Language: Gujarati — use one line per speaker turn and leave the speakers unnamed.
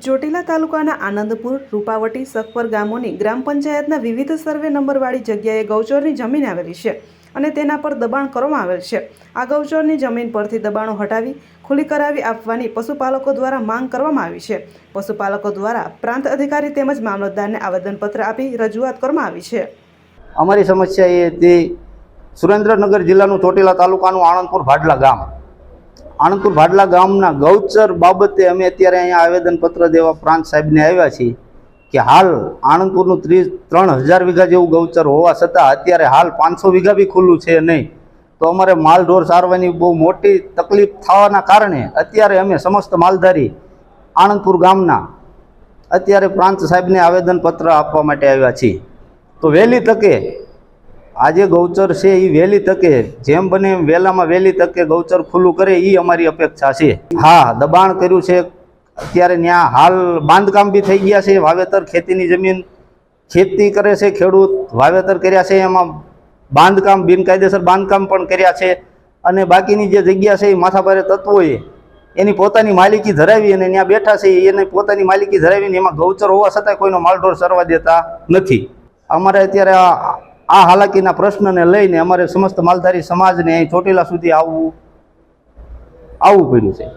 ચોટીલા તાલુકાના આનંદપુર, રૂપાવટી, સખપર ગામોની ગ્રામ પંચાયતના વિવિધ સર્વે નંબરવાળી જગ્યાએ ગૌચરની જમીન આવેલી છે અને તેના પર દબાણ કરવામાં આવેલ છે. આ ગૌચરની જમીન પરથી દબાણો હટાવી, ખુલ્લી કરાવી આપવાની પશુપાલકો દ્વારા માંગ કરવામાં આવી છે. પશુપાલકો દ્વારા પ્રાંત અધિકારી તેમજ મામલતદારને આવેદનપત્ર આપી રજૂઆત કરવામાં આવી છે.
અમારી સમસ્યા એ હતી, સુરેન્દ્રનગર જિલ્લાનું ચોટીલા તાલુકાનું આણંદપુર ભાડલા ગામ. આણંદપુર ભાડલા ગામના ગૌચર બાબતે અમે અત્યારે અહીંયા આવેદનપત્ર દેવા પ્રાંત સાહેબને આવ્યા છીએ કે હાલ આણંદપુરનું ત્રીસ, ત્રણ હજાર વીઘા જેવું ગૌચર હોવા છતાં અત્યારે હાલ પાંચસો વીઘા બી ખુલ્લું છે નહીં. તો અમારે માલ ઢોર સારવાની બહુ મોટી તકલીફ થવાના કારણે અત્યારે અમે સમસ્ત માલધારી આણંદપુર ગામના અત્યારે પ્રાંત સાહેબને આવેદનપત્ર આપવા માટે આવ્યા છીએ. તો વહેલી તકે આજે ગૌચર છે એ વહેલી તકે. જેમ બને એમ વહેલામાં વહેલી તકે ગૌચર ખુલ્લું કરે એ અમારી અપેક્ષા છે. હા, દબાણ કર્યું છે. અત્યારે ત્યાં હાલ બાંધકામ બી થઈ ગયા છે. વાવેતર ખેતીની જમીન ખેતી કરે છે ખેડૂત. વાવેતર કર્યા છે. એમાં બાંધકામ બિનકાયદેસર બાંધકામ પણ કર્યા છે. અને બાકીની જે જગ્યા છે એ માથાભારે તત્વોએ એની પોતાની માલિકી ધરાવી અને ત્યાં બેઠા છે. એને પોતાની માલિકી ધરાવીને એમાં ગૌચર હોવા છતાં કોઈનો માલઢોર સરવા દેતા નથી. અમારે અત્યારે આ હાલાકીના પ્રશ્નને લઈને અમારે સમસ્ત માલધારી સમાજને અહીં ચોટીલા સુધી આવવું આવવું પડ્યું છે.